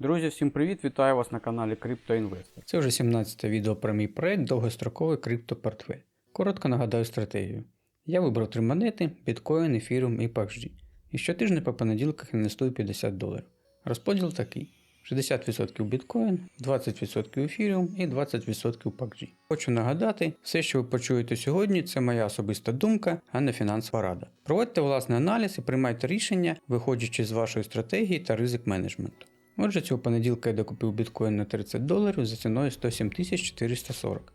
Друзі, всім привіт! Вітаю вас на каналі CryptoInvestor. Це вже 17-те відео про мій проект довгостроковий криптопортфель. Коротко нагадаю стратегію. Я вибрав три монети: біткоін, ефірум і PUBG. І щотижня по понеділках інвестую 50 доларів. Розподіл такий: 60% біткоін, 20% ефіріум і 20% PUBG. Хочу нагадати, все, що ви почуєте сьогодні, це моя особиста думка, а не фінансова рада. Проводьте власний аналіз і приймайте рішення, виходячи з вашої стратегії та ризик менеджменту. Отже, цього понеділка я докупив біткоін на 30 доларів за ціною 107 440,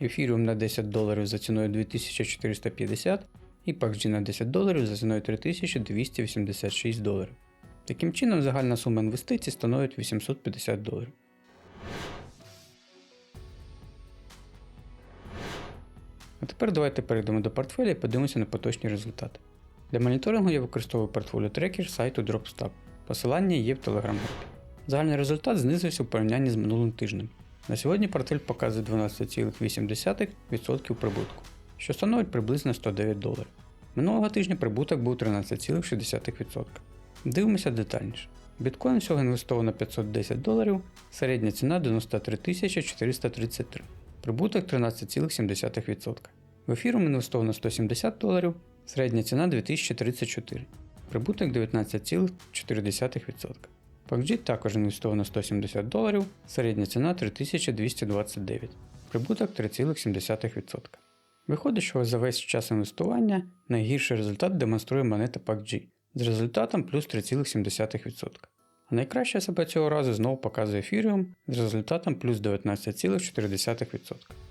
ефіріум на 10 доларів за ціною 2450 і PUBG на 10 доларів за ціною 3286 доларів. Таким чином, загальна сума інвестицій становить 850 доларів. А тепер давайте перейдемо до портфеля і подивимося на поточні результати. Для моніторингу я використовую портфоліо трекер сайту DropStab. Посилання є в телеграм-групі. Загальний результат знизився у порівнянні з минулим тижнем. На сьогодні портфель показує 12,8% прибутку, що становить приблизно 109 доларів. Минулого тижня прибуток був 13,6%. Дивимося детальніше. Біткоін всього інвестовано 510 доларів, середня ціна 93 433, прибуток 13,7%. В ефірум інвестовано 170 доларів, середня ціна 2034, прибуток 19,4%. PUBG також інвестовано 170 доларів, середня ціна 3229, прибуток 3,7%. Виходить, що за весь час інвестування найгірший результат демонструє монета PUBG з результатом плюс 3,7%. А найкраще себе цього разу знову показує Ethereum з результатом плюс 19,4%.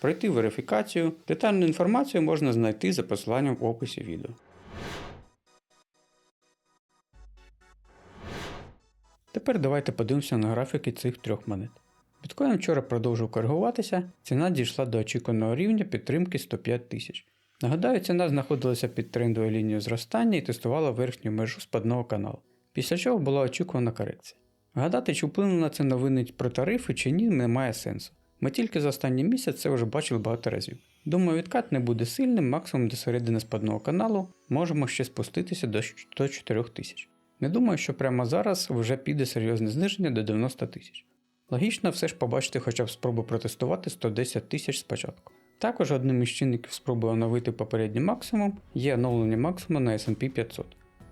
пройти верифікацію. Детальну інформацію можна знайти за посиланням в описі відео. Тепер давайте подивимося на графіки цих трьох монет. Біткоін вчора продовжив коригуватися, ціна дійшла до очікуваного рівня підтримки 105 тисяч. Нагадаю, ціна знаходилася під трендовою лінією зростання і тестувала верхню межу спадного каналу, після чого була очікувана корекція. Гадати, чи вплинули на це новини про тарифи чи ні, немає сенсу. Ми тільки за останній місяць це вже бачили багато разів. Думаю, відкат не буде сильним, максимум до середини спадного каналу можемо ще спуститися до 104 тисяч. Не думаю, що прямо зараз вже піде серйозне зниження до 90 тисяч. Логічно все ж побачити хоча б спробу протестувати 110 тисяч спочатку. Також одним із чинників спроби оновити попередній максимум є оновлення максимуму на SP 500.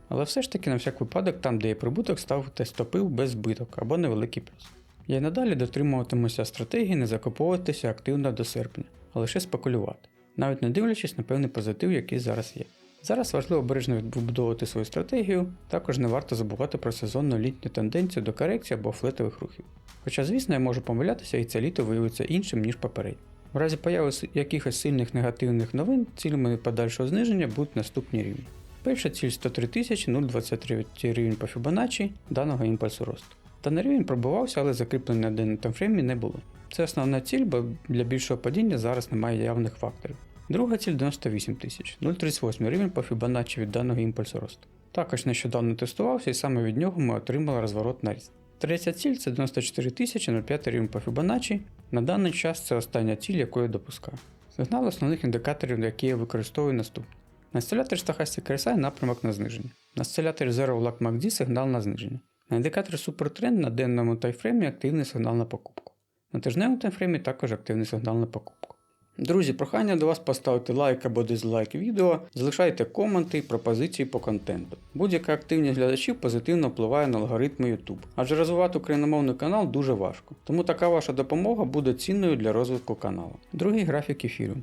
Але все ж таки на всяк випадок там, де є прибуток, ставити стопив без збиток або невеликий плюс. Я й надалі дотримуватимуся стратегії не закуповуватися активно до серпня, а лише спекулювати, навіть не дивлячись на певний позитив, який зараз є. Зараз важливо обережно вибудовувати свою стратегію, також не варто забувати про сезонну літню тенденцію до корекції або флетових рухів. Хоча, звісно, я можу помилятися і це літо виявиться іншим, ніж попереднє. В разі появи якихось сильних негативних новин, цілями подальшого зниження будуть наступні рівні. Перша ціль 103 023 рівень по Fibonacci даного імпульсу росту. Даний рівень пробувався, але закріплення на денному таймфреймі не було. Це основна ціль, бо для більшого падіння зараз немає явних факторів. Друга ціль 98 тисяч, 0,38 рівень по Fibonacci від даного імпульсу росту. Також нещодавно тестувався і саме від нього ми отримали розворот на ріст. Третя ціль це 94 тисячі 05 рівень по Fibonacci. На даний час це остання ціль, яку я допускаю. Сигнал основних індикаторів, які я використовую наступні. На інсталяторі Stochastic RSI напрямок на зниження. На інсталяторі Zero Luck MACD сигнал на зниження. На індикаторі Supertrend на денному таймфреймі активний сигнал на покупку. На тижневому таймфреймі також активний сигнал на покупку. Друзі, прохання до вас поставити лайк або дизлайк відео, залишайте коменти і пропозиції по контенту. Будь-яка активність глядачів позитивно впливає на алгоритми YouTube, адже розвивати україномовний канал дуже важко, тому така ваша допомога буде цінною для розвитку каналу. Другий графік ефірум.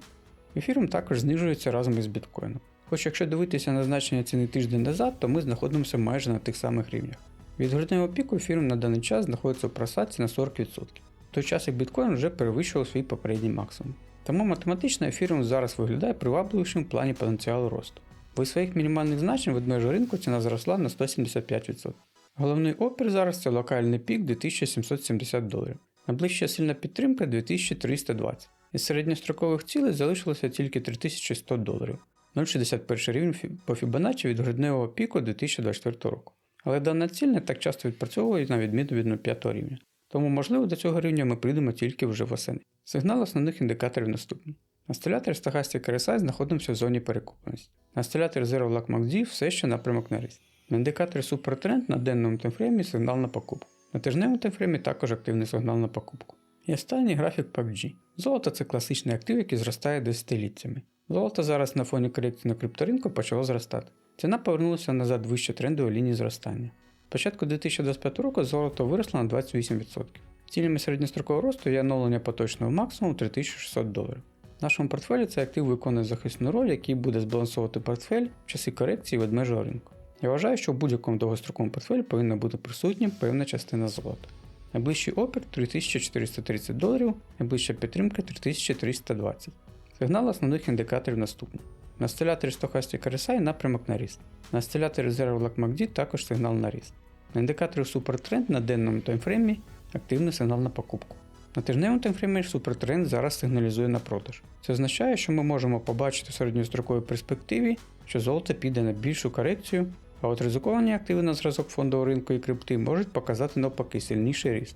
Ефірум також знижується разом із біткоїном. Хоч якщо дивитися на значення ціни тиждень назад, то ми знаходимося майже на тих самих рівнях. Від грудневого піку ефірум на даний час знаходиться в просадці на 40%, в той час як біткоін вже перевищував свій попередній максимум. Тому математично ефіріум зараз виглядає привабливішим в плані потенціалу росту. Бо із своїх мінімальних значень від межі ринку ціна зросла на 175%. Головний опір зараз це локальний пік 2770 доларів. Найближча сильна підтримка 2320. Із середньострокових цілей залишилося тільки 3100 доларів. 0,61 рівень по Fibonacci від грудневого піку 2024 року. Але дана ціль так часто відпрацьовує на відміну від 0,5 рівня. Тому, можливо, до цього рівня ми прийдемо тільки вже восени. Сигнал основних індикаторів наступний. На столятор Stochastic RSI знаходимося в зоні перекупленості. На столятор Zero Black MACD все ще напрямок на ріст. На індикаторі Supertrend на денному таймфреймі сигнал на покупку. На тижневому таймфреймі також активний сигнал на покупку. І останній графік PUBG. Золото це класичний актив, який зростає десятиліттями. Золото зараз на фоні корекції на крипторинку почало зростати. Ціна повернулася назад вище трендової лінії зростання. Початку 2025 року золото виросло на 28%. Цілями середньострокового росту є оновлення поточного максимуму 3600 доларів. В нашому портфелі цей актив виконує захисну роль, який буде збалансовувати портфель в часи корекції ведмежого ринку. Я вважаю, що в будь-якому довгостроковому портфелі повинна бути присутня певна частина золота. Найближчий опір 3430 доларів, найближча підтримка 3320. Сигнал основних індикаторів наступний. На осциляторі Stochastic RSI напрямок на ріст. На осциляторі Zero Black MACD також сигнал на ріст. На індикаторі Supertrend на денному таймфреймі активний сигнал на покупку. На тижневому таймфреймі Supertrend зараз сигналізує на продаж. Це означає, що ми можемо побачити в середньостроковій перспективі, що золото піде на більшу корекцію, а от ризиковані активи на зразок фондового ринку і крипти можуть показати навпаки сильніший ріст.